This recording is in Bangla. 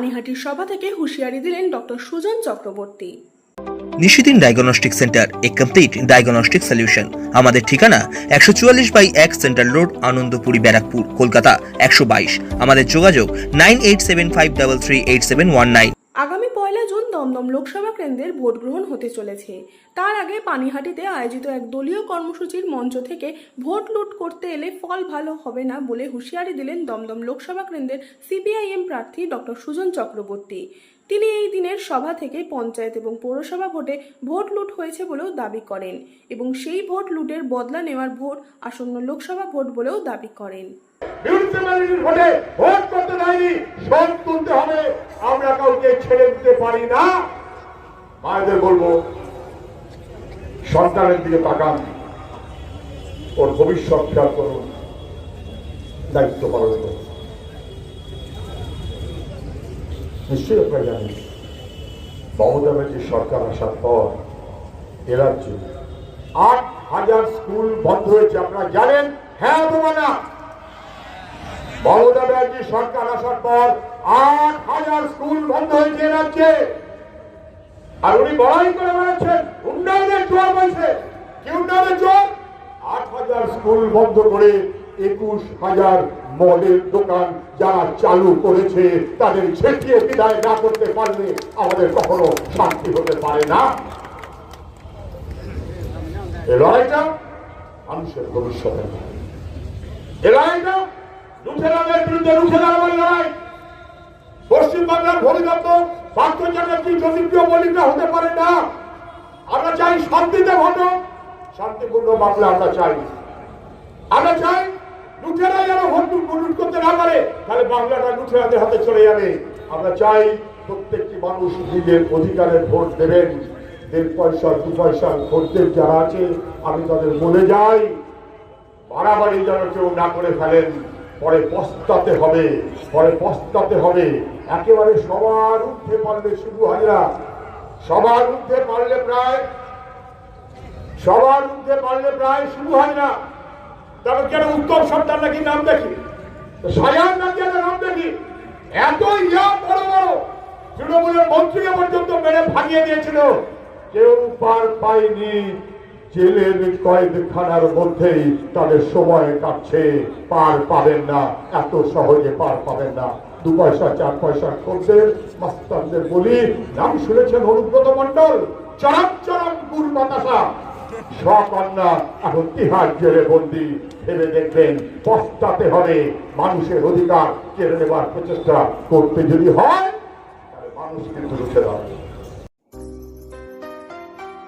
পানিহাটির সভা থেকে হুঁশিয়ারি দিলেন doctor Sujan Chakraborty. Nishidin diagnostic centre, a complete diagnostic solution. আমাদের ঠিকানা একশো চুয়াল্লিশ বাই এক সেন্ট্রাল রোড, আনন্দপুরি ব্যারাকপুর, কলকাতা, একশো বাইশ। আমাদের যোগাযোগ nine eight seven five double three eight seven one nine. পয়লা জুন দমদম লোকসভা কেন্দ্রের ভোট গ্রহণ হতে চলেছে। তার আগে পানিহাটিতে আয়োজিত এক দলীয় কর্মসূচির মঞ্চ থেকে ভোট লুট করতে এলে ফল ভালো হবে না বলে হুঁশিয়ারি দিলেন দমদম লোকসভা কেন্দ্রের সিপিআইএম প্রার্থী ডক্টর সুজন চক্রবর্তী। তিনি এই দিনের সভা থেকে পঞ্চায়েত এবং পৌরসভা ভোটে ভোট লুট হয়েছে বলেও দাবি করেন এবং সেই ভোট লুটের বদলা নেওয়ার ভোট আসন্ন লোকসভা ভোট বলেও দাবি করেন। মিউনিসিপ্যালিটির ভোটে ভোট করতে দেয়নি শোধ তুলতে হবে। আমরা কাউকে ছেড়ে দিতে পারি না। মায়েদের বলব, সন্তানের দিকে তাকান। ওর ভবিষ্যৎ খেয়াল করুন। দায়িত্ব পালন করুন। নিশ্চয়ই আপনারা জানেন, মমতা ব্যানার্জির সরকার আসার পর এ রাজ্যে আট হাজার স্কুল বন্ধ হয়েছে। আপনারা জানেন? হ্যাঁ অথবা না মমতা ব্যানার্জি সরকার আসার পর আট হাজার স্কুল বন্ধ হয়েছে রাজ্যে। আর উনি বড়াই করে বেড়াচ্ছেন উন্নয়নের জোয়ার বলছে কি উন্নয়নের জোয়ার? আট হাজার স্কুল বন্ধ করে একুশ হাজার মদের দোকান যারা চালু করেছে, তাদের ছেটিয়ে বিদায় না করতে পারলে আমাদের কখনো শান্তি হতে পারে না। লড়াইটা মানুষের ভবিষ্যতের লড়াই। এ লড়াইটা লুঠেরাদের বিরুদ্ধে রুখে দাঁড়াবার লড়াই। পশ্চিমবাংলার ভবিষ্যৎ পার্থ চ্যাটার্জি জ্যোতিপ্রিয় মল্লিকরা হতে পারে না। আমরা চাই শান্তিতে ঘটো শান্তিপূর্ণ বাংলা আমরা চাই। আমরা চাই লুঠেরা যেন ভোট লুট করতে না পারে, তাহলে বাংলাটা লুঠেরাদের হাতে চলে যাবে। আমরা চাই প্রত্যেকটি মানুষ নিজের অধিকারের ভোট দেবেন। দেড় পয়সা, দু পয়সার ভোটদের যারা আছে, আমি তাদের বলে যাই, বাড়াবাড়ি যেন কেউ না করে ফেলেন। পরে পস্তাতে হবে, পরে পস্তাতে হবে। একেবারে সবার উঠতে পারলে শুধু হাজরা। সবার উঠতে পারলে প্রায়, সবার উঠতে পারলে প্রায় শুরু হয় না তবে কেন উত্তম সর্দার নাকি নাম দেখি? সাজান নাকি নাম দেখি। এত ইয়া বড় বড়। তৃণমূলের মন্ত্রীকে পর্যন্ত মেরে ভাঙিয়ে দিয়েছিল। কেউ পার পায়নি। জেলের কয়েকখানার মধ্যেই তাদের সময় কাটছে। পার পাবেন না, এত সহজে পার পাবেন না। দু পয়সা, চার পয়সা খোরদের মাস্টারদের বলি, নাম শুনেছেন অনুব্রত মন্ডল চরম চরম গুর বাতাসা সকন্যা এখন তিহার জেলে বন্দি। ভেবে দেখবেন, পস্তাতে হবে। মানুষের অধিকার কেড়ে নেবার প্রচেষ্টা করতে যদি হয় মানুষ কিন্তু রুখে দাঁড়াবে